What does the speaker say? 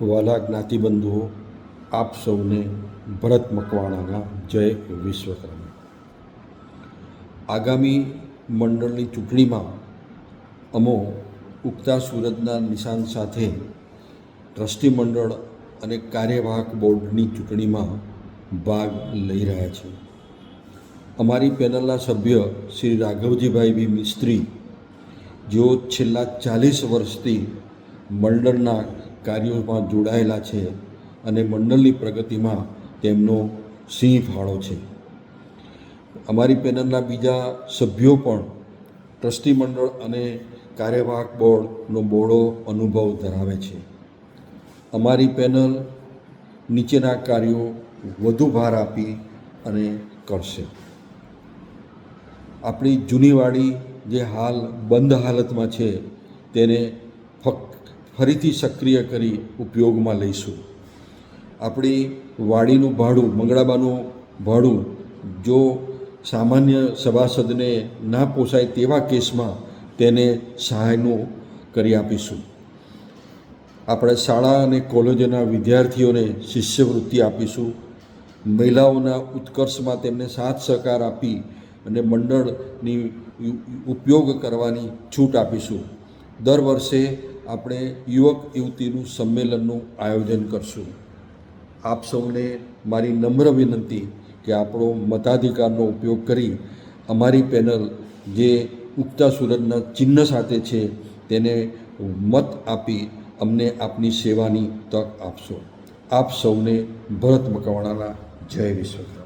વાલા જ્ઞાતિબંધુઓ આપ સૌને ભરત મકવાણાના જય વિશ્વકર્મા. આગામી મંડળની ચૂંટણીમાં અમો ઉગતા સુરતના નિશાન સાથે ટ્રસ્ટી મંડળ અને કાર્યવાહક બોર્ડની ચૂંટણીમાં ભાગ લઈ રહ્યા છે. અમારી પેનલના સભ્ય શ્રી રાઘવજીભાઈ બી મિસ્ત્રી, જેઓ છેલ્લા ચાલીસ વર્ષથી મંડળના કાર્યોમાં જોડાયેલા છે અને મંડળની પ્રગતિમાં તેમનો સિંહ ફાળો છે. અમારી પેનલના બીજા સભ્યો પણ ટ્રસ્ટી મંડળ અને કાર્યવાહક બોર્ડનો બોડો અનુભવ ધરાવે છે. અમારી પેનલ નીચેના કાર્યો વધુ ભાર આપી અને કરશે. આપણી જૂની વાડી જે હાલ બંધ હાલતમાં છે તેને ફક્ત ફરીથી સક્રિય કરી ઉપયોગમાં લઈશું. આપણી વાડીનું ભાડું, મંગળાબાનું ભાડું જો સામાન્ય સભાસદને ના પોસાય તેવા કેસમાં તેને સહાયનું કરી આપીશું. આપણે શાળા અને કોલેજોના વિદ્યાર્થીઓને શિષ્યવૃત્તિ આપીશું. મહિલાઓના ઉત્કર્ષમાં તેમને સાથ સહકાર આપી અને મંડળની ઉપયોગ કરવાની છૂટ આપીશું. દર વર્ષે આપણે યુવક યુવતીનું સંમેલનનું આયોજન કરશું. આપ સૌને મારી નમ્ર વિનંતી કે આપણો મતાધિકારનો ઉપયોગ કરી અમારી પેનલ જે ઉગતા સૂરજના ચિહ્ન સાથે છે તેને મત આપી અમને આપની સેવાની તક આપશો. આપ સૌને ભરત મકવાણાના જય વિશ્વકર્મા.